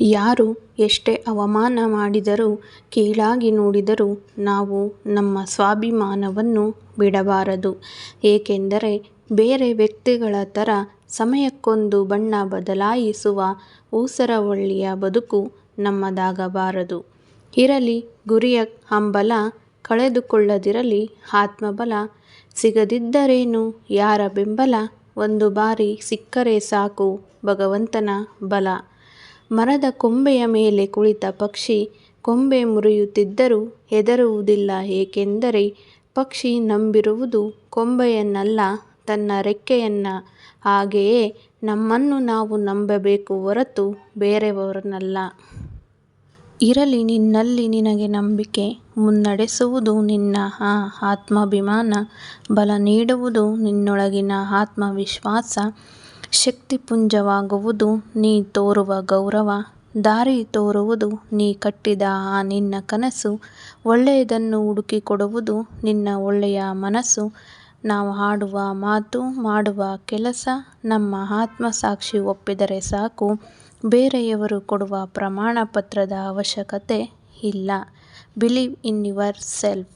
ಯಾರು ಎಷ್ಟೇ ಅವಮಾನ ಮಾಡಿದರೂ, ಕೀಳಾಗಿ ನೋಡಿದರೂ ನಾವು ನಮ್ಮ ಸ್ವಾಭಿಮಾನವನ್ನು ಬಿಡಬಾರದು. ಏಕೆಂದರೆ ಬೇರೆ ವ್ಯಕ್ತಿಗಳ ಥರ ಸಮಯಕ್ಕೊಂದು ಬಣ್ಣ ಬದಲಾಯಿಸುವ ಊಸರವಳ್ಳಿಯ ಬದುಕು ನಮ್ಮದಾಗಬಾರದು. ಇರಲಿ, ಗುರಿಯ ಹಂಬಲ ಕಳೆದುಕೊಳ್ಳದಿರಲಿ, ಆತ್ಮಬಲ. ಸಿಗದಿದ್ದರೇನು ಯಾರ ಬೆಂಬಲ ಒಂದು ಬಾರಿ ಸಿಕ್ಕರೆ ಸಾಕು ಭಗವಂತನ ಬಲ. ಮರದ ಕೊಂಬೆಯ ಮೇಲೆ ಕುಳಿತ ಪಕ್ಷಿ ಕೊಂಬೆ ಮುರಿಯುತ್ತಿದ್ದರೂ ಹೆದರುವುದಿಲ್ಲ ಏಕೆಂದರೆ ಪಕ್ಷಿ ನಂಬಿರುವುದು ಕೊಂಬೆಯನ್ನಲ್ಲ, ತನ್ನ ರೆಕ್ಕೆಯನ್ನ. ಹಾಗೆಯೇ ನಮ್ಮನ್ನು ನಾವು ನಂಬಬೇಕು ಹೊರತು ಬೇರೆಯವರನ್ನಲ್ಲ. ಇರಲಿ ನಿನ್ನಲ್ಲಿ ನಿನಗೆ ನಂಬಿಕೆ ಮುನ್ನಡೆಸುವುದು ನಿನ್ನ ಆ ಆತ್ಮಾಭಿಮಾನ. ಬಲ ನೀಡುವುದು ನಿನ್ನೊಳಗಿನ ಆತ್ಮವಿಶ್ವಾಸ. ಶಕ್ತಿಪುಂಜವಾಗುವುದು ನೀ ತೋರುವ ಗೌರವ. ದಾರಿ ತೋರುವುದು ನೀ ಕಟ್ಟಿದ ಆ ನಿನ್ನ ಕನಸು. ಒಳ್ಳೆಯದನ್ನು ಹುಡುಕಿಕೊಡುವುದು ನಿನ್ನ ಒಳ್ಳೆಯ ಮನಸ್ಸು. ನಾವು ಆಡುವ ಮಾತು, ಮಾಡುವ ಕೆಲಸ, ನಮ್ಮ ಆತ್ಮಸಾಕ್ಷಿ ಒಪ್ಪಿದರೆ ಸಾಕು. ಬೇರೆಯವರು ಕೊಡುವ ಪ್ರಮಾಣಪತ್ರದ ಅವಶ್ಯಕತೆ ಇಲ್ಲ. believe in yourself.